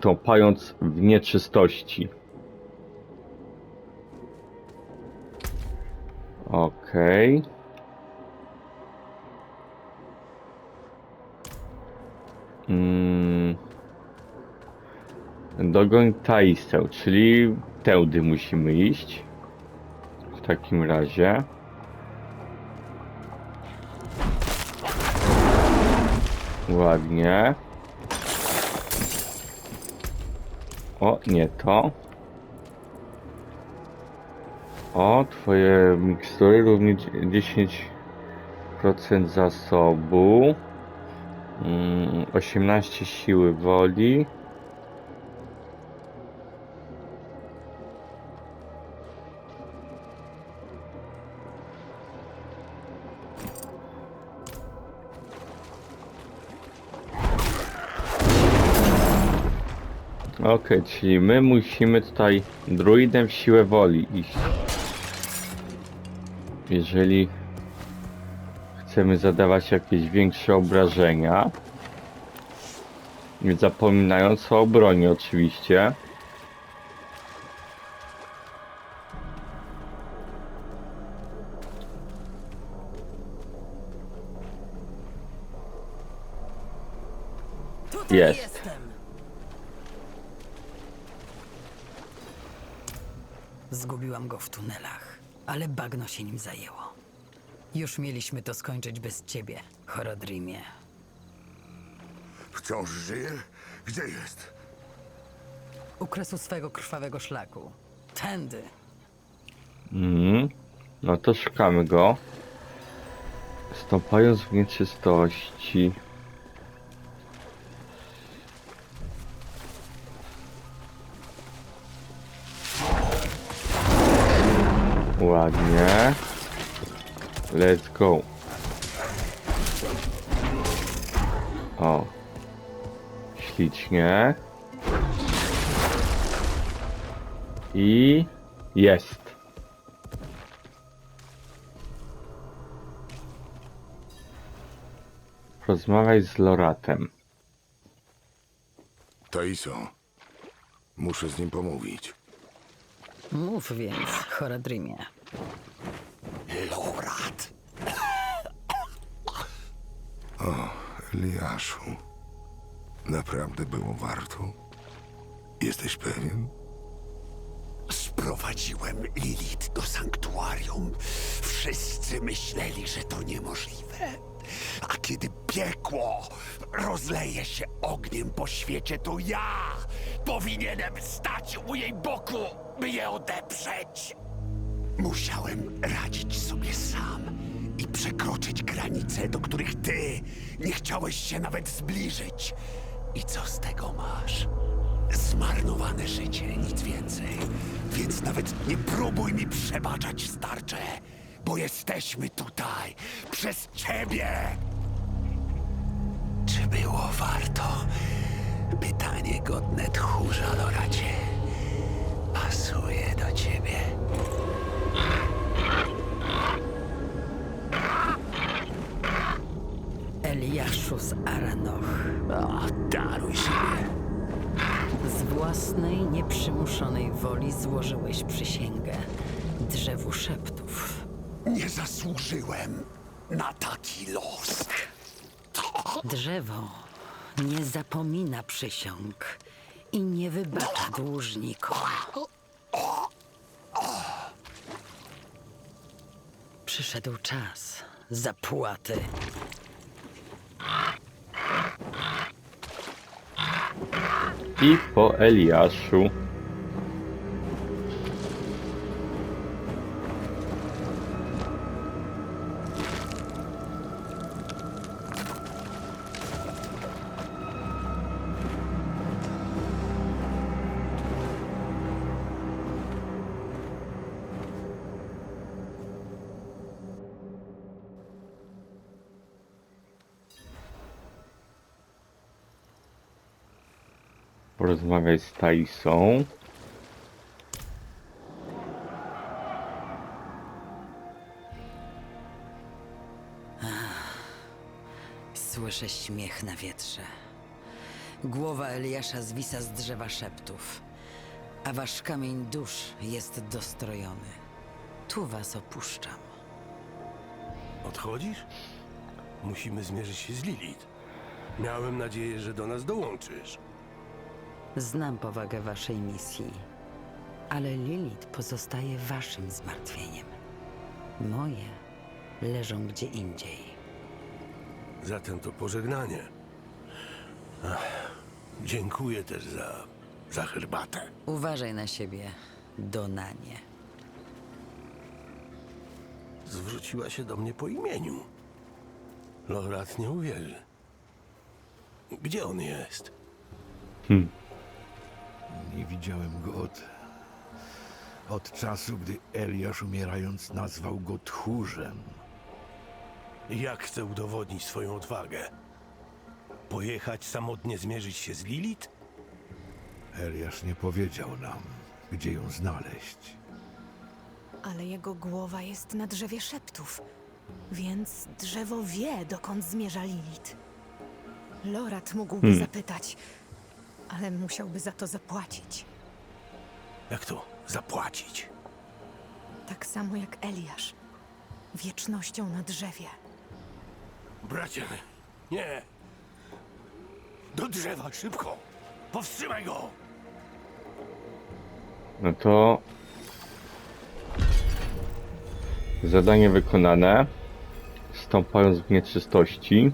tąpając w nieczystości. Okej. Mm. Dogoń Taisę, czyli tędy musimy iść. W takim razie. Ładnie. O, nie to. O, twoje mikstury również 10% zasobu. Mm, 18 siły woli. Okej, czyli my musimy tutaj druidem w siłę woli iść. Jeżeli chcemy zadawać jakieś większe obrażenia. Nie zapominając o obronie oczywiście. Tutaj Jest. jestem! Zgubiłam go w tunelach, ale bagno się nim zajęło. Już mieliśmy to skończyć bez ciebie, Horodrimie. Wciąż żyje? Gdzie jest? U kresu swego krwawego szlaku. Tędy. Mhm. No to szukamy go. Stąpając w nieczystości. Ładnie. Let's go. O. Ślicznie. I jest. Rozmawiaj z Loratem. Taiso. Muszę z nim pomówić. Mów więc, Horodrimie. Lorat! O, Eliaszu. Naprawdę było warto? Jesteś pewien? Sprowadziłem Lilith do sanktuarium. Wszyscy myśleli, że to niemożliwe. A kiedy piekło rozleje się ogniem po świecie, to ja powinienem stać u jej boku, by je odeprzeć. Musiałem radzić sobie sam i przekroczyć granice, do których ty nie chciałeś się nawet zbliżyć. I co z tego masz? Zmarnowane życie, nic więcej. Więc nawet nie próbuj mi przebaczać, starcze, bo jesteśmy tutaj przez ciebie. Czy było warto? Pytanie godne tchórza, Loracie. Pasuje do ciebie. Z Aranoch. O, daruj sobie. Z własnej, nieprzymuszonej woli złożyłeś przysięgę drzewu szeptów. Nie zasłużyłem na taki los. Drzewo nie zapomina przysiąg i nie wybacza dłużnikom. Przyszedł czas zapłaty. I po Eliaszu. Porozmawiaj z Taisą. Słyszę śmiech na wietrze. Głowa Eliasza zwisa z drzewa szeptów, a wasz kamień dusz jest dostrojony. Tu was opuszczam. Odchodzisz? Musimy zmierzyć się z Lilith. Miałem nadzieję, że do nas dołączysz. Znam powagę waszej misji, ale Lilith pozostaje waszym zmartwieniem. Moje leżą gdzie indziej. Zatem to pożegnanie. Ach, dziękuję też za, za herbatę. Uważaj na siebie, Donanie. Zwróciła się do mnie po imieniu. Lorat nie uwierzy. Gdzie on jest? Nie widziałem go od. od czasu, gdy Eliasz umierając nazwał go tchórzem. Jak chce udowodnić swoją odwagę? Pojechać samotnie zmierzyć się z Lilith? Eliasz nie powiedział nam, gdzie ją znaleźć. Ale jego głowa jest na drzewie szeptów, więc drzewo wie, dokąd zmierza Lilith. Lorat mógłby zapytać, ale musiałby za to zapłacić. Jak to zapłacić? Tak samo jak Eliasz. Wiecznością na drzewie. Bracie, nie! Do drzewa, szybko! Powstrzymaj go! No to... Zadanie wykonane. Stąpając w nieczystości.